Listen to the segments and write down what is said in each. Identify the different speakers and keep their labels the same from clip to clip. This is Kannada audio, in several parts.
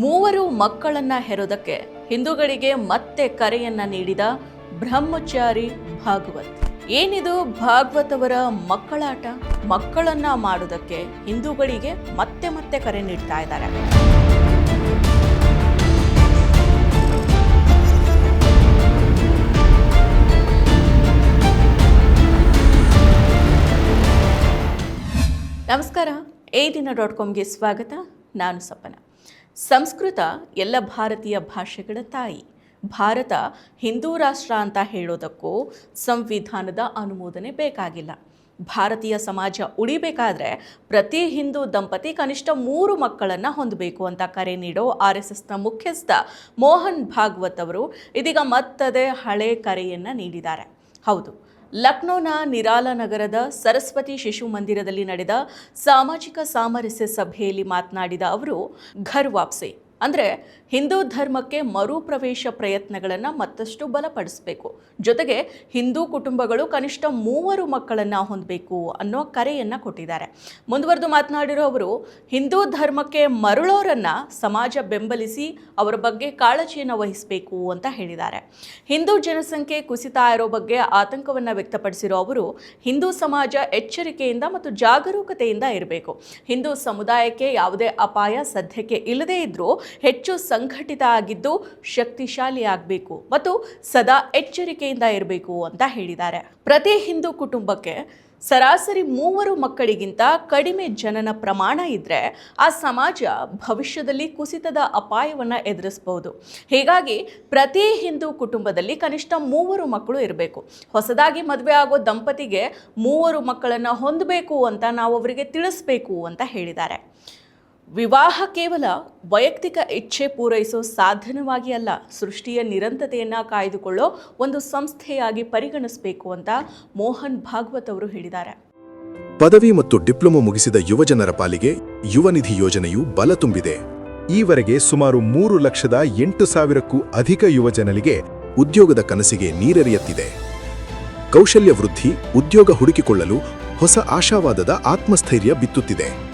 Speaker 1: ಮೂವರು ಮಕ್ಕಳನ್ನ ಹೆರೋದಕ್ಕೆ ಹಿಂದೂಗಳಿಗೆ ಮತ್ತೆ ಕರೆಯನ್ನ ನೀಡಿದ ಬ್ರಹ್ಮಚಾರಿ ಭಾಗವತ್. ಏನಿದು ಭಾಗವತ್ ಅವರ ಮಕ್ಕಳಾಟ? ಮಕ್ಕಳನ್ನ ಮಾಡೋದಕ್ಕೆ ಹಿಂದೂಗಳಿಗೆ ಮತ್ತೆ ಮತ್ತೆ ಕರೆ ನೀಡ್ತಾ ಇದ್ದಾರೆ. ನಮಸ್ಕಾರ. ಏ ದಿನ ಡಾಟ್ ಕಾಮ್ಗೆ ಸ್ವಾಗತ. ನಾನು ಸಪನ. ಸಂಸ್ಕೃತ ಎಲ್ಲ ಭಾರತೀಯ ಭಾಷೆಗಳ ತಾಯಿ. ಭಾರತ ಹಿಂದೂ ರಾಷ್ಟ್ರ ಅಂತ ಹೇಳೋದಕ್ಕೂ ಸಂವಿಧಾನದ ಅನುಮೋದನೆ ಬೇಕಾಗಿಲ್ಲ. ಭಾರತೀಯ ಸಮಾಜ ಉಳಿಬೇಕಾದ್ರೆ ಪ್ರತಿ ಹಿಂದೂ ದಂಪತಿ ಕನಿಷ್ಠ ಮೂರು ಮಕ್ಕಳನ್ನು ಹೊಂದಬೇಕು ಅಂತ ಕರೆ ನೀಡೋ ಆರ್ ಎಸ್ ಎಸ್ನ ಮುಖ್ಯಸ್ಥ ಮೋಹನ್ ಭಾಗವತ್ ಅವರು ಇದೀಗ ಮತ್ತದೇ ಹಳೆ ಕರೆಯನ್ನು ನೀಡಿದ್ದಾರೆ. ಹೌದು ಲಕ್ನೋನ ನಿರಾಲ ನಗರದ ಸರಸ್ವತಿ ಶಿಶು ಮಂದಿರದಲ್ಲಿ ನಡೆದ ಸಾಮಾಜಿಕ ಸಾಮರಸ್ಯ ಸಭೆಯಲ್ಲಿ ಮಾತನಾಡಿದ ಅವರು ಘರ್ ವಾಪ್ಸಿ. ಅಂದರೆ ಹಿಂದೂ ಧರ್ಮಕ್ಕೆ ಮರುಪ್ರವೇಶ ಪ್ರಯತ್ನಗಳನ್ನು ಮತ್ತಷ್ಟು ಬಲಪಡಿಸಬೇಕು. ಜೊತೆಗೆ ಹಿಂದೂ ಕುಟುಂಬಗಳು ಕನಿಷ್ಠ ಮೂವರು ಮಕ್ಕಳನ್ನು ಹೊಂದಬೇಕು ಅನ್ನೋ ಕರೆಯನ್ನು ಕೊಟ್ಟಿದ್ದಾರೆ. ಮುಂದುವರೆದು ಮಾತನಾಡಿರೋ ಅವರು, ಹಿಂದೂ ಧರ್ಮಕ್ಕೆ ಮರಳೋರನ್ನು ಸಮಾಜ ಬೆಂಬಲಿಸಿ ಅವರ ಬಗ್ಗೆ ಕಾಳಜಿಯನ್ನು ವಹಿಸಬೇಕು ಅಂತ ಹೇಳಿದ್ದಾರೆ. ಹಿಂದೂ ಜನಸಂಖ್ಯೆ ಕುಸಿತ ಇರೋ ಬಗ್ಗೆ ಆತಂಕವನ್ನು ವ್ಯಕ್ತಪಡಿಸಿರೋ ಅವರು, ಹಿಂದೂ ಸಮಾಜ ಎಚ್ಚರಿಕೆಯಿಂದ ಮತ್ತು ಜಾಗರೂಕತೆಯಿಂದ ಇರಬೇಕು. ಹಿಂದೂ ಸಮುದಾಯಕ್ಕೆ ಯಾವುದೇ ಅಪಾಯ ಸದ್ಯಕ್ಕೆ ಇಲ್ಲದೇ ಇದ್ರೂ ಹೆಚ್ಚು ಸಂಘಟಿತ ಆಗಿದ್ದು ಶಕ್ತಿಶಾಲಿ ಆಗಬೇಕು ಮತ್ತು ಸದಾ ಎಚ್ಚರಿಕೆಯಿಂದ ಇರಬೇಕು ಅಂತ ಹೇಳಿದ್ದಾರೆ. ಪ್ರತಿ ಹಿಂದೂ ಕುಟುಂಬಕ್ಕೆ ಸರಾಸರಿ ಮೂವರು ಮಕ್ಕಳಿಗಿಂತ ಕಡಿಮೆ ಜನನ ಪ್ರಮಾಣ ಇದ್ದರೆ ಆ ಸಮಾಜ ಭವಿಷ್ಯದಲ್ಲಿ ಕುಸಿತದ ಅಪಾಯವನ್ನು ಎದುರಿಸಬಹುದು ಹೀಗಾಗಿ ಪ್ರತಿ ಹಿಂದೂ ಕುಟುಂಬದಲ್ಲಿ ಕನಿಷ್ಠ ಮೂವರು ಮಕ್ಕಳು ಇರಬೇಕು. ಹೊಸದಾಗಿ ಮದುವೆ ಆಗೋ ದಂಪತಿಗೆ ಮೂವರು ಮಕ್ಕಳನ್ನು ಹೊಂದಬೇಕು ಅಂತ ನಾವು ಅವರಿಗೆ ತಿಳಿಸ್ಬೇಕು ಅಂತ ಹೇಳಿದ್ದಾರೆ. ವಿವಾಹ ಕೇವಲ ವೈಯಕ್ತಿಕ ಇಚ್ಛೆ ಪೂರೈಸೋ ಸಾಧನವಾಗಿ ಅಲ್ಲ, ಸೃಷ್ಟಿಯ ನಿರಂತರತೆಯನ್ನು ಕಾಯ್ದುಕೊಳ್ಳೋ ಒಂದು ಸಂಸ್ಥೆಯಾಗಿ ಪರಿಗಣಿಸಬೇಕು ಅಂತ ಮೋಹನ್ ಭಾಗವತ್ ಅವರು ಹೇಳಿದ್ದಾರೆ.
Speaker 2: ಪದವಿ ಮತ್ತು ಡಿಪ್ಲೊಮೊ ಮುಗಿಸಿದ ಯುವಜನರ ಪಾಲಿಗೆ ಯುವನಿಧಿ ಯೋಜನೆಯು ಬಲ ತುಂಬಿದೆ.
Speaker 3: ಈವರೆಗೆ ಸುಮಾರು ಮೂರು ಲಕ್ಷದ ಎಂಟು ಸಾವಿರಕ್ಕೂ ಅಧಿಕ ಯುವಜನರಿಗೆ
Speaker 2: ಉದ್ಯೋಗದ ಕನಸಿಗೆ ನೀರೆರೆಯುತ್ತಿದೆ. ಕೌಶಲ್ಯ ವೃದ್ಧಿ, ಉದ್ಯೋಗ ಹುಡುಕಿಕೊಳ್ಳಲು ಹೊಸ ಆಶಾವಾದದ ಆತ್ಮಸ್ಥೈರ್ಯ ಬಿತ್ತುತ್ತಿದೆ.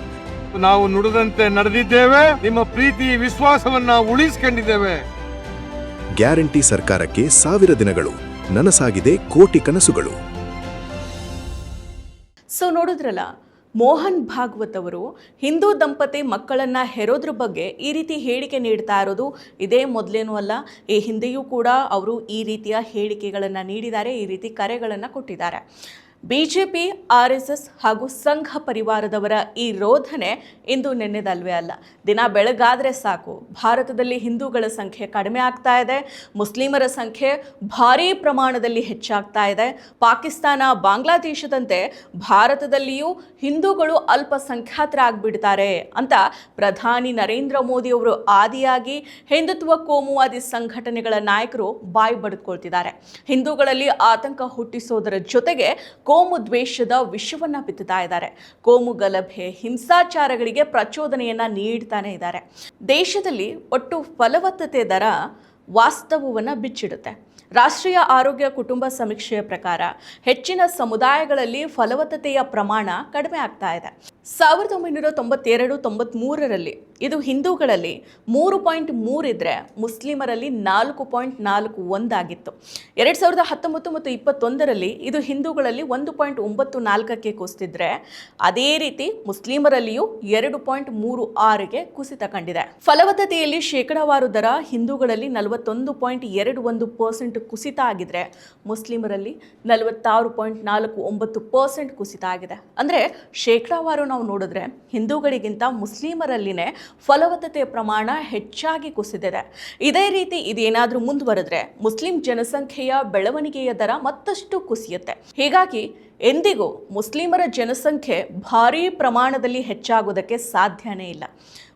Speaker 4: ನಾವು ನುಡಿದಂತೆ ನಡೆದಿದ್ದೇವೆ. ನಿಮ್ಮ ಪ್ರೀತಿ ವಿಶ್ವಾಸವನ್ನ ಉಳಿಸಿಕೊಂಡಿದ್ದೇವೆ.
Speaker 2: ಗ್ಯಾರಂಟಿ ಸರ್ಕಾರಕ್ಕೆ ಸಾವಿರ ದಿನಗಳು ನನಸಾಗಿದೆ ಕೋಟಿ ಕನಸುಗಳು.
Speaker 1: ಸೊ ನೋಡಿದ್ರಲ್ಲ ಮೋಹನ್ ಭಾಗವತ್ ಅವರು ಹಿಂದೂ ದಂಪತಿ ಮಕ್ಕಳನ್ನ ಹೆರೋದ್ರ ಬಗ್ಗೆ ಈ ರೀತಿ ಹೇಳಿಕೆ ನೀಡ್ತಾ ಇರೋದು ಇದೇ ಮೊದಲೇನೂ ಅಲ್ಲ. ಈ ಹಿಂದೆಯೂ ಕೂಡ ಅವರು ಈ ರೀತಿಯ ಹೇಳಿಕೆಗಳನ್ನು ನೀಡಿದ್ದಾರೆ ಈ ರೀತಿ ಕರೆಗಳನ್ನು ಕೊಟ್ಟಿದ್ದಾರೆ. B J P R S S ಹಾಗೂ ಸಂಘ ಪರಿವಾರದವರ ಈ ರೋಧನೆ ಇಂದು ನೆನ್ನೆದಲ್ವೇ ಅಲ್ಲ. ದಿನ ಬೆಳಗಾದರೆ ಸಾಕು. ಭಾರತದಲ್ಲಿ ಹಿಂದೂಗಳ ಸಂಖ್ಯೆ ಕಡಿಮೆ ಆಗ್ತಾ ಇದೆ. ಮುಸ್ಲಿಮರ ಸಂಖ್ಯೆ ಭಾರೀ ಪ್ರಮಾಣದಲ್ಲಿ ಹೆಚ್ಚಾಗ್ತಾ ಇದೆ. ಪಾಕಿಸ್ತಾನ, ಬಾಂಗ್ಲಾದೇಶದಂತೆ ಭಾರತದಲ್ಲಿಯೂ ಹಿಂದೂಗಳು ಅಲ್ಪಸಂಖ್ಯಾತರಾಗ್ಬಿಡ್ತಾರೆ ಅಂತ ಪ್ರಧಾನಿ ನರೇಂದ್ರ ಮೋದಿ ಅವರು ಆದಿಯಾಗಿ ಹಿಂದುತ್ವ ಕೋಮುವಾದಿ ಸಂಘಟನೆಗಳ ನಾಯಕರು ಬಾಯಿ ಬಡ್ಕೊಳ್ತಿದ್ದಾರೆ. ಹಿಂದೂಗಳಲ್ಲಿ ಆತಂಕ ಹುಟ್ಟಿಸೋದರ ಜೊತೆಗೆ ಕೋಮು ದ್ವೇಷದ ವಿಷವನ್ನ ಬಿತ್ತುತ್ತಾ ಇದ್ದಾರೆ. ಕೋಮು ಗಲಭೆ, ಹಿಂಸಾಚಾರಗಳಿಗೆ ಪ್ರಚೋದನೆಯನ್ನ ನೀಡ್ತಾನೆ ಇದ್ದಾರೆ. ದೇಶದಲ್ಲಿ ಒಟ್ಟು ಫಲವತ್ತತೆ ದರ ವಾಸ್ತವವನ್ನು ಬಿಚ್ಚಿಡುತ್ತೆ. ರಾಷ್ಟ್ರೀಯ ಆರೋಗ್ಯ ಕುಟುಂಬ ಸಮೀಕ್ಷೆಯ ಪ್ರಕಾರ ಹೆಚ್ಚಿನ ಸಮುದಾಯಗಳಲ್ಲಿ ಫಲವತ್ತತೆಯ ಪ್ರಮಾಣ ಕಡಿಮೆ ಆಗ್ತಾ ಇದೆ. ಸಾವಿರದ ಒಂಬೈನೂರ ತೊಂಬತ್ತೆರಡು ತೊಂಬತ್ಮೂರರಲ್ಲಿ ಇದು ಹಿಂದೂಗಳಲ್ಲಿ ಮೂರು ಪಾಯಿಂಟ್ ಮೂರಿದ್ರೆ ಮುಸ್ಲಿಮರಲ್ಲಿ ನಾಲ್ಕು ಪಾಯಿಂಟ್ ನಾಲ್ಕು ಒಂದಾಗಿತ್ತು ಎರಡು ಸಾವಿರದ ಹತ್ತೊಂಬತ್ತು ಮತ್ತು ಇಪ್ಪತ್ತೊಂದರಲ್ಲಿ ಇದು ಹಿಂದೂಗಳಲ್ಲಿ ಒಂದು ಪಾಯಿಂಟ್ ಒಂಬತ್ತು ನಾಲ್ಕಕ್ಕೆ ಕುಸಿತಿದ್ರೆ ಅದೇ ರೀತಿ ಮುಸ್ಲಿಮರಲ್ಲಿಯೂ ಎರಡು ಪಾಯಿಂಟ್ ಮೂರು ಆರಿಗೆ ಕುಸಿತ ಕಂಡಿದೆ. ಫಲವತ್ತತೆಯಲ್ಲಿ ಶೇಕಡಾವಾರು ದರ ಹಿಂದೂಗಳಲ್ಲಿ ನಲವತ್ತೊಂದು ಪಾಯಿಂಟ್ ಎರಡು ಒಂದು ಪರ್ಸೆಂಟ್ ಕುಸಿತ ಆಗಿದ್ರೆ ಮುಸ್ಲಿಮರಲ್ಲಿ ನಲವತ್ತಾರು ಪಾಯಿಂಟ್ ನಾಲ್ಕು ಒಂಬತ್ತು ಪರ್ಸೆಂಟ್ ಕುಸಿತ ಆಗಿದೆ. ಅಂದರೆ ಶೇಕಡಾವಾರು ನಾವು ನೋಡಿದ್ರೆ ಹಿಂದೂಗಳಿಗಿಂತ ಮುಸ್ಲಿಮರಲ್ಲಿನೇ ಫಲವತ್ತತೆಯ ಪ್ರಮಾಣ ಹೆಚ್ಚಾಗಿ ಕುಸಿದಿದೆ. ಇದೇ ರೀತಿ ಇದೇನಾದರೂ ಮುಂದುವರೆದ್ರೆ ಮುಸ್ಲಿಂ ಜನಸಂಖ್ಯೆಯ ಬೆಳವಣಿಗೆಯ ದರ ಮತ್ತಷ್ಟು ಕುಸಿಯುತ್ತೆ. ಹೀಗಾಗಿ ಎಂದಿಗೂ ಮುಸ್ಲಿಮರ ಜನಸಂಖ್ಯೆ ಭಾರೀ ಪ್ರಮಾಣದಲ್ಲಿ ಹೆಚ್ಚಾಗುವುದಕ್ಕೆ ಸಾಧ್ಯನೇ ಇಲ್ಲ.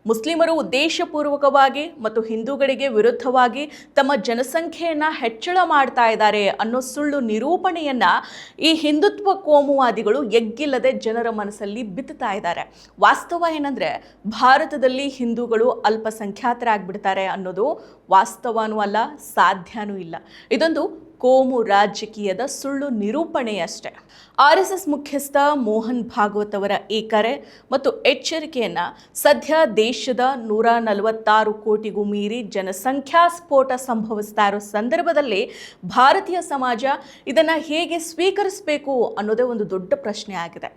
Speaker 1: ಮುಸ್ಲಿಮರು ಉದ್ದೇಶಪೂರ್ವಕವಾಗಿ ಮತ್ತು ಹಿಂದೂಗಳಿಗೆ ವಿರುದ್ಧವಾಗಿ ತಮ್ಮ ಜನಸಂಖ್ಯೆಯನ್ನು ಹೆಚ್ಚಳ ಮಾಡ್ತಾ ಇದ್ದಾರೆ ಅನ್ನೋ ಸುಳ್ಳು ನಿರೂಪಣೆಯನ್ನ ಈ ಹಿಂದುತ್ವ ಕೋಮುವಾದಿಗಳು ಎಗ್ಗಿಲ್ಲದೆ ಜನರ ಮನಸ್ಸಲ್ಲಿ ಬಿತ್ತುತ್ತಾ ಇದ್ದಾರೆ. ವಾಸ್ತವ ಏನಂದರೆ ಭಾರತದಲ್ಲಿ ಹಿಂದೂಗಳು ಅಲ್ಪಸಂಖ್ಯಾತರಾಗ್ಬಿಡ್ತಾರೆ ಅನ್ನೋದು ವಾಸ್ತವನೂ ಅಲ್ಲ, ಸಾಧ್ಯನೂ ಇಲ್ಲ. ಇದೊಂದು ಕೋಮು ರಾಜಕೀಯದ ಸುಳ್ಳು ನಿರೂಪಣೆಯಷ್ಟೇ. ಆರ್ ಎಸ್ ಎಸ್ ಮುಖ್ಯಸ್ಥ ಮೋಹನ್ ಭಾಗವತ್ ಅವರ ಈ ಕರೆ ಮತ್ತು ಎಚ್ಚರಿಕೆಯನ್ನು ಸದ್ಯ ದೇಶದ ನೂರ ನಲವತ್ತಾರು ಕೋಟಿಗೂ ಮೀರಿ ಜನಸಂಖ್ಯಾ ಸ್ಫೋಟ ಸಂಭವಿಸ್ತಾ ಇರೋ ಸಂದರ್ಭದಲ್ಲಿ ಭಾರತೀಯ ಸಮಾಜ ಇದನ್ನ ಹೇಗೆ ಸ್ವೀಕರಿಸಬೇಕು ಅನ್ನೋದೇ ಒಂದು ದೊಡ್ಡ ಪ್ರಶ್ನೆ ಆಗಿದೆ.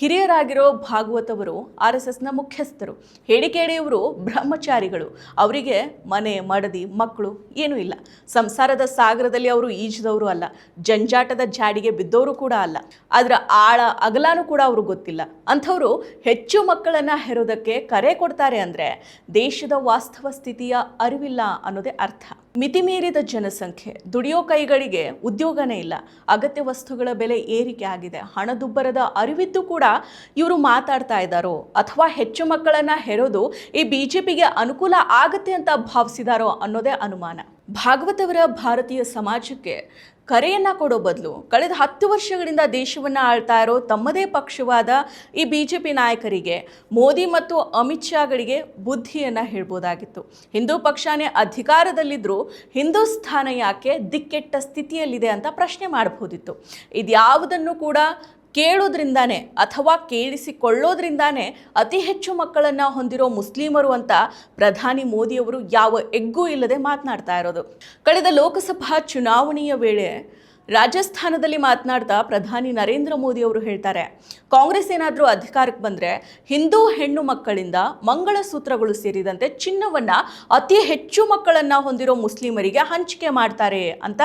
Speaker 1: ಹಿರಿಯರಾಗಿರೋ ಭಾಗವತ್ ಅವರು, ಆರ್ ಎಸ್ ಎಸ್ನ ಮುಖ್ಯಸ್ಥರು ಹೇಳಿಕೇಳಿಯವರು ಬ್ರಹ್ಮಚಾರಿಗಳು, ಅವರಿಗೆ ಮನೆ, ಮಡದಿ, ಮಕ್ಕಳು ಏನೂ ಇಲ್ಲ. ಸಂಸಾರದ ಸಾಗರದಲ್ಲಿ ಅವರು ಈಜದವರು ಅಲ್ಲ, ಜಂಜಾಟದ ಜಾಡಿಗೆ ಬಿದ್ದವರು ಕೂಡ ಅಲ್ಲ. ಅದರ ಆಳ, ಅಗಲಾನು ಕೂಡ ಅವ್ರಿಗೆ ಗೊತ್ತಿಲ್ಲ. ಅಂಥವರು ಹೆಚ್ಚು ಮಕ್ಕಳನ್ನ ಹೆರೋದಕ್ಕೆ ಕರೆ ಕೊಡ್ತಾರೆ ಅಂದ್ರೆ ದೇಶದ ವಾಸ್ತವ ಸ್ಥಿತಿಯ ಅರಿವಿಲ್ಲ ಅನ್ನೋದೇ ಅರ್ಥ. ಮಿತಿಮೀರಿದ ಜನಸಂಖ್ಯೆ, ದುಡಿಯೋ ಕೈಗಳಿಗೆ ಉದ್ಯೋಗನೇ ಇಲ್ಲ, ಅಗತ್ಯ ವಸ್ತುಗಳ ಬೆಲೆ ಏರಿಕೆ ಆಗಿದೆ, ಹಣದುಬ್ಬರದ ಅರಿವಿದ್ದು ಕೂಡ ಇವರು ಮಾತಾಡ್ತಾ ಇದ್ದಾರೋ ಅಥವಾ ಹೆಚ್ಚು ಮಕ್ಕಳನ್ನು ಹೆರೋದು ಈ ಬಿಜೆಪಿಗೆ ಅನುಕೂಲ ಆಗತ್ತೆ ಅಂತ ಭಾವಿಸಿದಾರೋ ಅನ್ನೋದೇ ಅನುಮಾನ. ಭಾಗವತವರ ಭಾರತೀಯ ಸಮಾಜಕ್ಕೆ ಕರೆಯನ್ನ ಕೊಡೋ ಬದಲು ಕಳೆದ ಹತ್ತು ವರ್ಷಗಳಿಂದ ದೇಶವನ್ನ ಆಳ್ತಾ ಇರೋ ತಮ್ಮದೇ ಪಕ್ಷವಾದ ಈ ಬಿ ಜೆ ಪಿ ನಾಯಕರಿಗೆ ಮೋದಿ ಮತ್ತು ಅಮಿತ್ ಶಾಗಳಿಗೆ ಬುದ್ಧಿಯನ್ನ ಹೇಳ್ಬೋದಾಗಿತ್ತು. ಹಿಂದೂ ಪಕ್ಷನೇ ಅಧಿಕಾರದಲ್ಲಿದ್ದರೂ ಹಿಂದೂಸ್ಥಾನ ಯಾಕೆ ದಿಕ್ಕೆಟ್ಟ ಸ್ಥಿತಿಯಲ್ಲಿದೆ ಅಂತ ಪ್ರಶ್ನೆ ಮಾಡಬಹುದಿತ್ತು ಇದ್ಯಾವುದನ್ನು ಕೂಡ ಕೇಳೋದ್ರಿಂದಾನೇ ಅಥವಾ ಕೇಳಿಸಿಕೊಳ್ಳೋದ್ರಿಂದಾನೇ ಅತಿ ಹೆಚ್ಚು ಮಕ್ಕಳನ್ನು ಹೊಂದಿರೋ ಮುಸ್ಲಿಮರು ಅಂತ ಪ್ರಧಾನಿ ಮೋದಿಯವರು ಯಾವ ಎಗ್ಗೂ ಇಲ್ಲದೆ ಮಾತನಾಡ್ತಾ ಇರೋದು. ಕಳೆದ ಲೋಕಸಭಾ ಚುನಾವಣೆಯ ವೇಳೆ ರಾಜಸ್ಥಾನದಲ್ಲಿ ಮಾತನಾಡ್ತಾ ಪ್ರಧಾನಿ ನರೇಂದ್ರ ಮೋದಿ ಅವರು ಹೇಳ್ತಾರೆ ಕಾಂಗ್ರೆಸ್ ಏನಾದರೂ ಅಧಿಕಾರಕ್ಕೆ ಬಂದರೆ ಹಿಂದೂ ಹೆಣ್ಣು ಮಕ್ಕಳಿಂದ ಮಂಗಳಸೂತ್ರಗಳು ಸೇರಿದಂತೆ ಚಿನ್ನವನ್ನ ಅತಿ ಹೆಚ್ಚು ಮಕ್ಕಳನ್ನ ಹೊಂದಿರೋ ಮುಸ್ಲಿಮರಿಗೆ ಹಂಚಿಕೆ ಮಾಡ್ತಾರೆ ಅಂತ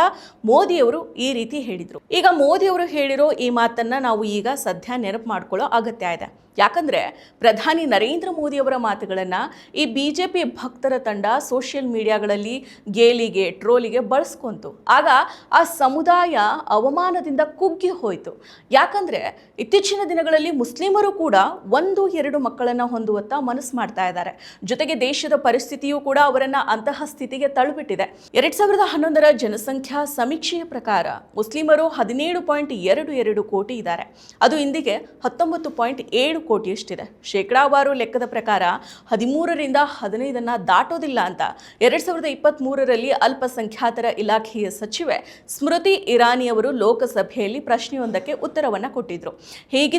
Speaker 1: ಮೋದಿಯವರು ಈ ರೀತಿ ಹೇಳಿದರು. ಈಗ ಮೋದಿಯವರು ಹೇಳಿರೋ ಈ ಮಾತನ್ನ ನಾವು ಈಗ ಸದ್ಯ ನೆನಪು ಮಾಡ್ಕೊಳ್ಳೋ ಅಗತ್ಯ ಇದೆ. ಯಾಕಂದ್ರೆ ಪ್ರಧಾನಿ ನರೇಂದ್ರ ಮೋದಿಯವರ ಮಾತುಗಳನ್ನು ಈ ಬಿ ಜೆ ಪಿ ಭಕ್ತರ ತಂಡ ಸೋಷಿಯಲ್ ಮೀಡಿಯಾಗಳಲ್ಲಿ ಗೇಲಿಗೆ, ಟ್ರೋಲಿಗೆ ಬಳಸ್ಕೊಂತು. ಆಗ ಆ ಸಮುದಾಯ ಅವಮಾನದಿಂದ ಕುಗ್ಗಿ ಹೋಯಿತು. ಯಾಕಂದ್ರೆ ಇತ್ತೀಚಿನ ದಿನಗಳಲ್ಲಿ ಮುಸ್ಲಿಮರು ಕೂಡ ಒಂದು, ಎರಡು ಮಕ್ಕಳನ್ನು ಹೊಂದುವತ್ತ ಮನಸ್ಸು ಮಾಡ್ತಾ ಇದ್ದಾರೆ. ಜೊತೆಗೆ ದೇಶದ ಪರಿಸ್ಥಿತಿಯೂ ಕೂಡ ಅವರನ್ನ ಅಂತಹ ಸ್ಥಿತಿಗೆ ತಳ್ಳಿಬಿಟ್ಟಿದೆ. ಎರಡ್ ಸಾವಿರದ ಹನ್ನೊಂದರ ಜನಸಂಖ್ಯಾ ಸಮೀಕ್ಷೆಯ ಪ್ರಕಾರ ಮುಸ್ಲಿಮರು ಹದಿನೇಳು ಪಾಯಿಂಟ್ ಎರಡು ಎರಡು ಕೋಟಿ ಇದ್ದಾರೆ. ಅದು ಇಂದಿಗೆ ಹತ್ತೊಂಬತ್ತು ಪಾಯಿಂಟ್ ಏಳು ಕೋಟಿಯಷ್ಟಿದೆ. ಶೇಕಡಾವಾರು ಲೆಕ್ಕದ ಪ್ರಕಾರ ಹದಿಮೂರರಿಂದ ಹದಿನೈದನ್ನ ದಾಟೋದಿಲ್ಲ ಅಂತ ಎರಡ್ ಸಾವಿರದ ಇಪ್ಪತ್ತ್ ಮೂರರಲ್ಲಿ ಅಲ್ಪಸಂಖ್ಯಾತರ ಇಲಾಖೆಯ ಸಚಿವೆ ಸ್ಮೃತಿ ಇರಾನಿ ಅವರು ಲೋಕಸಭೆಯಲ್ಲಿ ಪ್ರಶ್ನೆಯೊಂದಕ್ಕೆ ಉತ್ತರವನ್ನು ಕೊಟ್ಟಿದ್ರು.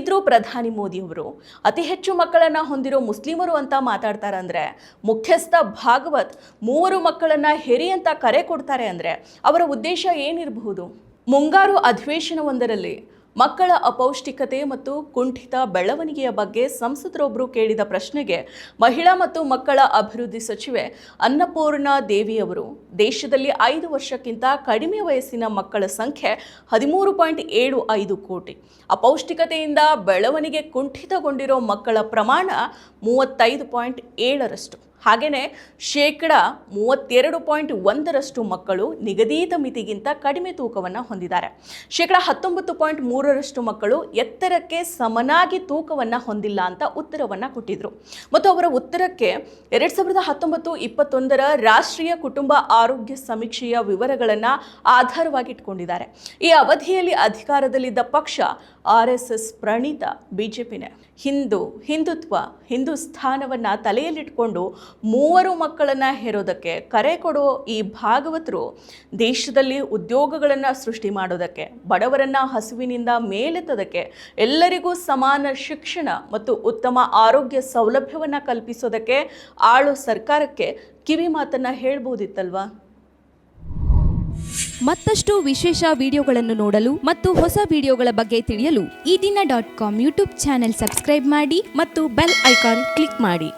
Speaker 1: ಹೇಗಿದ್ರೂ ಪ್ರಧಾನಿ ಮೋದಿ ಅವರು. ಅತಿ ಹೆಚ್ಚು ಮಕ್ಕಳನ್ನ ಹೊಂದಿರೋ ಮುಸ್ಲಿಮರು ಅಂತ ಮಾತಾಡ್ತಾರೆ ಮಾತಾಡ್ತಾರಂದ್ರೆ ಮುಖ್ಯಸ್ಥ ಭಾಗವತ್ ಮೂವರು ಮಕ್ಕಳನ್ನ ಹೆರಿ ಅಂತ ಕರೆ ಕೊಡ್ತಾರೆ ಅಂದ್ರೆ ಅವರ ಉದ್ದೇಶ ಏನಿರಬಹುದು? ಮುಂಗಾರು ಅಧಿವೇಶನವೊಂದರಲ್ಲಿ ಮಕ್ಕಳ ಅಪೌಷ್ಟಿಕತೆ ಮತ್ತು ಕುಂಠಿತ ಬೆಳವಣಿಗೆಯ ಬಗ್ಗೆ ಸಂಸದರೊಬ್ಬರು ಕೇಳಿದ ಪ್ರಶ್ನೆಗೆ ಮಹಿಳಾ ಮತ್ತು ಮಕ್ಕಳ ಅಭಿವೃದ್ಧಿ ಸಚಿವೆ ಅನ್ನಪೂರ್ಣ ದೇವಿಯವರು ದೇಶದಲ್ಲಿ ಐದು ವರ್ಷಕ್ಕಿಂತ ಕಡಿಮೆ ವಯಸ್ಸಿನ ಮಕ್ಕಳ ಸಂಖ್ಯೆ ಹದಿಮೂರು ಪಾಯಿಂಟ್ ಏಳು ಐದು ಕೋಟಿ. ಅಪೌಷ್ಟಿಕತೆಯಿಂದ ಬೆಳವಣಿಗೆ ಕುಂಠಿತಗೊಂಡಿರೋ ಮಕ್ಕಳ ಪ್ರಮಾಣ ಮೂವತ್ತೈದು ಪಾಯಿಂಟ್ ಏಳರಷ್ಟು. ಹಾಗೆಯೇ ಶೇಕಡ ಮೂವತ್ತೆರಡು ಪಾಯಿಂಟ್ ಒಂದರಷ್ಟು ಮಕ್ಕಳು ನಿಗದಿತ ಮಿತಿಗಿಂತ ಕಡಿಮೆ ತೂಕವನ್ನು ಹೊಂದಿದ್ದಾರೆ. ಶೇಕಡ ಹತ್ತೊಂಬತ್ತು ಪಾಯಿಂಟ್ ಮೂರರಷ್ಟು ಮಕ್ಕಳು ಎತ್ತರಕ್ಕೆ ಸಮನಾಗಿ ತೂಕವನ್ನು ಹೊಂದಿಲ್ಲ ಅಂತ ಉತ್ತರವನ್ನು ಕೊಟ್ಟಿದ್ರು. ಮತ್ತು ಅವರ ಉತ್ತರಕ್ಕೆ ಎರಡು ಸಾವಿರದ ಹತ್ತೊಂಬತ್ತು ಇಪ್ಪತ್ತೊಂದರ ರಾಷ್ಟ್ರೀಯ ಕುಟುಂಬ ಆರೋಗ್ಯ ಸಮೀಕ್ಷೆಯ ವಿವರಗಳನ್ನು ಆಧಾರವಾಗಿ ಇಟ್ಕೊಂಡಿದ್ದಾರೆ ಈ ಅವಧಿಯಲ್ಲಿ ಅಧಿಕಾರದಲ್ಲಿದ್ದ ಪಕ್ಷ ಆರ್ ಎಸ್ ಎಸ್ ಪ್ರಣೀತ, ಬಿಜೆಪಿನೇ ಹಿಂದೂ, ಹಿಂದುತ್ವ ಹಿಂದೂಸ್ಥಾನವನ್ನು ತಲೆಯಲ್ಲಿಟ್ಕೊಂಡು ಮೂವರು ಮಕ್ಕಳನ್ನು ಹೆರೋದಕ್ಕೆ ಕರೆ ಕೊಡೋ ಈ ಭಾಗವತರು ದೇಶದಲ್ಲಿ ಉದ್ಯೋಗಗಳನ್ನು ಸೃಷ್ಟಿ ಮಾಡೋದಕ್ಕೆ, ಬಡವರನ್ನು ಹಸುವಿನಿಂದ ಮೇಲೆತ್ತೋದಕ್ಕೆ, ಎಲ್ಲರಿಗೂ ಸಮಾನ ಶಿಕ್ಷಣ ಮತ್ತು ಉತ್ತಮ ಆರೋಗ್ಯ ಸೌಲಭ್ಯವನ್ನು ಕಲ್ಪಿಸೋದಕ್ಕೆ ಆಳು ಸರ್ಕಾರಕ್ಕೆ ಕಿವಿ ಮಾತನ್ನು ಹೇಳ್ಬೋದಿತ್ತಲ್ವಾ?
Speaker 5: ಮತ್ತಷ್ಟು ವಿಶೇಷ ವಿಡಿಯೋಗಳನ್ನು ನೋಡಲು ಮತ್ತು ಹೊಸ ವಿಡಿಯೋಗಳ ಬಗ್ಗೆ ತಿಳಿಯಲು
Speaker 6: Ee Dina dot com YouTube channel subscribe ಮಾಡಿ
Speaker 5: ಮತ್ತು ಬೆಲ್ ಐಕಾನ್ ಕ್ಲಿಕ್ ಮಾಡಿ.